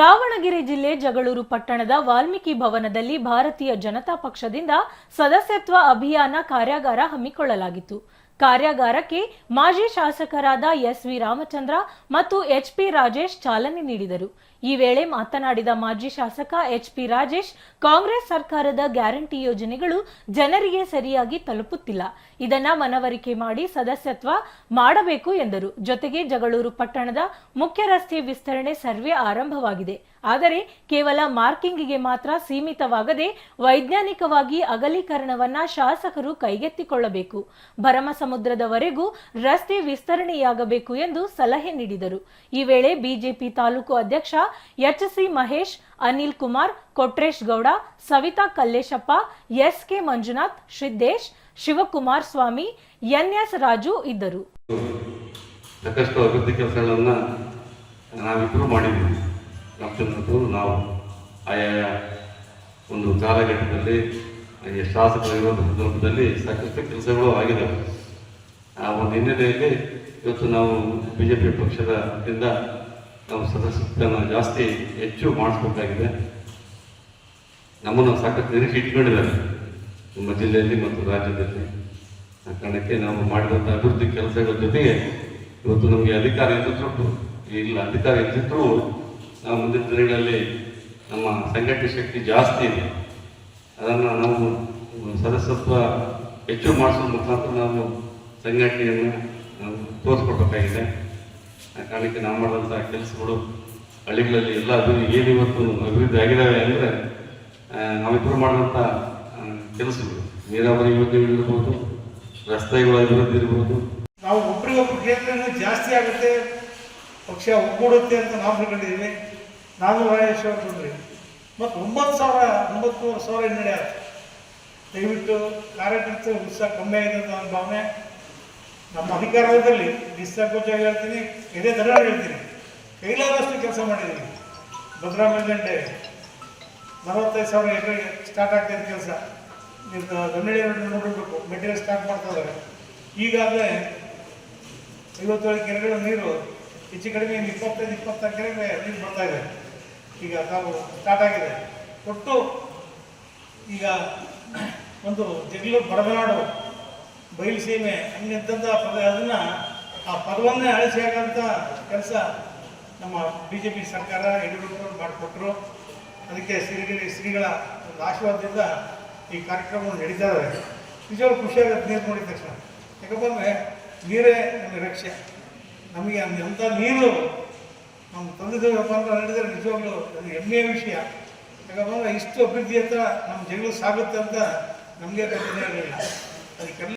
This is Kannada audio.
ದಾವಣಗೆರೆ ಜಿಲ್ಲೆ ಜಗಳೂರು ಪಟ್ಟಣದ ವಾಲ್ಮೀಕಿ ಭವನದಲ್ಲಿ ಭಾರತೀಯ ಜನತಾ ಪಕ್ಷದಿಂದ ಸದಸ್ಯತ್ವ ಅಭಿಯಾನ ಕಾರ್ಯಾಗಾರ ಹಮ್ಮಿಕೊಳ್ಳಲಾಗಿತ್ತು. ಕಾರ್ಯಾಗಾರಕ್ಕೆ ಮಾಜಿ ಶಾಸಕರಾದ ಎಸ್ವಿ ರಾಮಚಂದ್ರ ಮತ್ತು ಎಚ್ಪಿ ರಾಜೇಶ್ ಚಾಲನೆ ನೀಡಿದರು. ಈ ವೇಳೆ ಮಾತನಾಡಿದ ಮಾಜಿ ಶಾಸಕ ಎಚ್ಪಿ ರಾಜೇಶ್, ಕಾಂಗ್ರೆಸ್ ಸರ್ಕಾರದ ಗ್ಯಾರಂಟಿ ಯೋಜನೆಗಳು ಜನರಿಗೆ ಸರಿಯಾಗಿ ತಲುಪುತ್ತಿಲ್ಲ. ಇದನ್ನ ಮನವರಿಕೆ ಮಾಡಿ ಸದಸ್ಯತ್ವ ಮಾಡಬೇಕು ಎಂದರು. ಜೊತೆಗೆ ಜಗಳೂರು ಪಟ್ಟಣದ ಮುಖ್ಯ ರಸ್ತೆ ವಿಸ್ತರಣೆ ಸರ್ವೆ ಆರಂಭವಾಗಿದೆ. ಆದರೆ ಕೇವಲ ಮಾರ್ಕಿಂಗ್ಗೆ ಮಾತ್ರ ಸೀಮಿತವಾಗದೆ ವೈಜ್ಞಾನಿಕವಾಗಿ ಅಗಲೀಕರಣವನ್ನ ಶಾಸಕರು ಕೈಗೆತ್ತಿಕೊಳ್ಳಬೇಕು. ಭರಮಸಮುದ್ರದವರೆಗೂ ರಸ್ತೆ ವಿಸ್ತರಣೆಯಾಗಬೇಕು ಎಂದು ಸಲಹೆ ನೀಡಿದರು. ಈ ವೇಳೆ ಬಿಜೆಪಿ ತಾಲೂಕು ಅಧ್ಯಕ್ಷ HC Mahesh, Anil Kumar, Kotresh Gowda, Savitha Kalleshappa S K Manjunath Siddesh Shivakumar Swamy N S Raju ಇದ್ದರು. ಸಾಕಷ್ಟು ಅಭಿವೃದ್ಧಿ ಕೆಲಸಗಳನ್ನು ನಾವಿಬ್ಬರು ಮಾಡಿದ್ವಿ. ರಾಮಚಂದ್ರಪುರ ನಾವು ಆಯಾ ಒಂದು ಕಾಲಘಟ್ಟದಲ್ಲಿ ಶಾಸಕರ ಇರುವಂಥ ಸಂದರ್ಭದಲ್ಲಿ ಸಾಕಷ್ಟು ಕೆಲಸಗಳು ಆಗಿದ್ದಾವೆ. ಆ ಒಂದು ಹಿನ್ನೆಲೆಯಲ್ಲಿ ಇವತ್ತು ನಾವು ಬಿ ಜೆ ಪಿ ಪಕ್ಷದ ವತಿಯಿಂದ ನಾವು ಸದಸ್ಯತ್ವನ ಜಾಸ್ತಿ ಹೆಚ್ಚು ಮಾಡಿಸ್ಬೇಕಾಗಿದೆ ನಮ್ಮನ್ನು ಸಾಕಷ್ಟು ನಿರೀಕ್ಷೆ ಇಟ್ಕೊಂಡಿದ್ದಾರೆ. ನಮ್ಮ ಜಿಲ್ಲೆಯಲ್ಲಿ ಮತ್ತು ರಾಜ್ಯದಲ್ಲಿ. ಆ ಕಾರಣಕ್ಕೆ ನಾವು ಮಾಡಿದಂಥ ಅಭಿವೃದ್ಧಿ ಕೆಲಸಗಳ ಜೊತೆಗೆ ಇವತ್ತು ನಮಗೆ ಅಧಿಕಾರ ಇದ್ದಿದ್ರು ಇಲ್ಲ, ಅಧಿಕಾರ ಇದ್ದಿದ್ರು ನಾವು ಮುಂದಿನ ದಿನಗಳಲ್ಲಿ ನಮ್ಮ ಸಂಘಟನೆ ಶಕ್ತಿ ಜಾಸ್ತಿ ಇದೆ. ಅದನ್ನು ನಾವು ಸದಸ್ಯತ್ವ ಹೆಚ್ಚು ಮಾಡಿಸೋ ಮುಖಾಂತರ ನಾವು ಸಂಘಟನೆಯನ್ನು ನಾವು ತೋರಿಸ್ಕೊಡ್ಬೇಕಾಗಿದೆ. ಆ ನಾವು ಮಾಡಿದಂಥ ಕೆಲಸಗಳು, ಹಳ್ಳಿಗಳಲ್ಲಿ ಎಲ್ಲ ಅಭಿವೃದ್ಧಿ ಏನು ಇವತ್ತು ಅಭಿವೃದ್ಧಿ ಆಗಿದ್ದಾವೆ ಅಂದರೆ ನಾವಿಬ್ಬರು ಮಾಡಿದಂಥ ಕೆಲಸಗಳು. ನೀರಾವರಿ ಯೋಜನೆಗಳಿರ್ಬೋದು ರಸ್ತೆಗಳ ಅಭಿವೃದ್ಧಿ ಇರ್ಬೋದು. ನಾವು ಒಬ್ರಿಗೊಬ್ರು ಕೇಂದ್ರ ಜಾಸ್ತಿ ಆಗುತ್ತೆ, ಪಕ್ಷ ಒಗ್ಗೂಡುತ್ತೆ ಅಂತ ನಾವು ತಿಳ್ಕೊಂಡಿದ್ದೀವಿ. ನಾನು ರಾಜೇಶ್ವರ ಮತ್ತು ಒಂಬತ್ತು ಸಾವಿರ, ಒಂಬತ್ತುವರೆ ಸಾವಿರ ಹಿನ್ನಡೆ ಆಯಿತು. ದಯವಿಟ್ಟು ಕಾರ್ಯಕರ್ತರು ಉತ್ಸಾಹ ಕಮ್ಮಿ ಆಗಿದೆ ಅಂತ ಭಾವನೆ. ನಮ್ಮ ಅಧಿಕಾರದಲ್ಲಿ ನಿಸ್ಸಂಕೋಚವಾಗಿ ಹೇಳ್ತೀನಿ, ಇದೇ ದರ ಹೇಳ್ತೀನಿ. ಕೈಲಾದಷ್ಟು ಕೆಲಸ ಮಾಡಿದ್ದೀನಿ. ಭದ್ರಾ ಮೇಲ್ದಂಡೆ ನಲವತ್ತೈದು ಸಾವಿರ ಎಕರೆಗೆ ಸ್ಟಾರ್ಟ್ ಆಗ್ತಿದೆ ಕೆಲಸ. ನೀವು ಗನ್ನಡಿ ನೋಡಿರ್ಬೇಕು ಮೆಟೀರಿಯಲ್ ಸ್ಟಾರ್ಟ್ ಮಾಡ್ತಾ ಇದ್ದಾರೆ ಈಗಾಗಲೇ ಐವತ್ತೇಳು ಕೆರೆಗಳ ನೀರು ಹೆಚ್ಚು ಕಡಿಮೆ ಇಪ್ಪತ್ತೈದು, ಇಪ್ಪತ್ತಾರು ಕೆರೆಗೆ ನೀರು ಬರ್ತಾ ಇದೆ. ಈಗ ತಾವು ಸ್ಟಾರ್ಟ್ ಆಗಿದೆ. ಒಟ್ಟು ಈಗ ಒಂದು ಜಗಳೂರು ಬಡಗನಾಡು ಬಯಲುಸೀಮೆ ಹಂಗಂತಂದ ಪದ, ಅದನ್ನು ಆ ಪದವನ್ನೇ ಅಳಿಸಿ ಹಾಕಂತ ಕೆಲಸ ನಮ್ಮ ಬಿ ಜೆ ಪಿ ಸರ್ಕಾರ ಯಡಿಯೂರಪ್ಪರು ಮಾಡಿಕೊಟ್ರು. ಅದಕ್ಕೆ ಶ್ರೀಗಿರಿ ಶ್ರೀಗಳ ಒಂದು ಆಶೀರ್ವಾದದಿಂದ ಈ ಕಾರ್ಯಕ್ರಮವನ್ನು ನಡೀತಾ ಇದೆ. ನಿಜವಾಗ್ಲೂ ಖುಷಿಯಾಗುತ್ತೆ ನೀರು ನೋಡಿದ ತಕ್ಷಣ. ಯಾಕಂದರೆ ನೀರೇ ನಮಗೆ ರಕ್ಷೆ. ನಮಗೆ ಅಂತ ನೀರು ನಮ್ಮ ತಂದಿದ್ದೇವಪ್ಪ ಅಂತ ನಡೆದರೆ ನಿಜವಾಗ್ಲೂ ಅದು ಹೆಮ್ಮೆಯ ವಿಷಯ. ಯಾಕಂದ್ರೆ ಇಷ್ಟು ಅಭಿವೃದ್ಧಿ ಹತ್ರ ನಮ್ಮ ಜಗಳು ಸಾಗುತ್ತೆ ಅಂತ ನಮಗೆ ಗೊತ್ತಿರಲಿಲ್ಲ ಅದಕ್ಕೆಲ್ಲ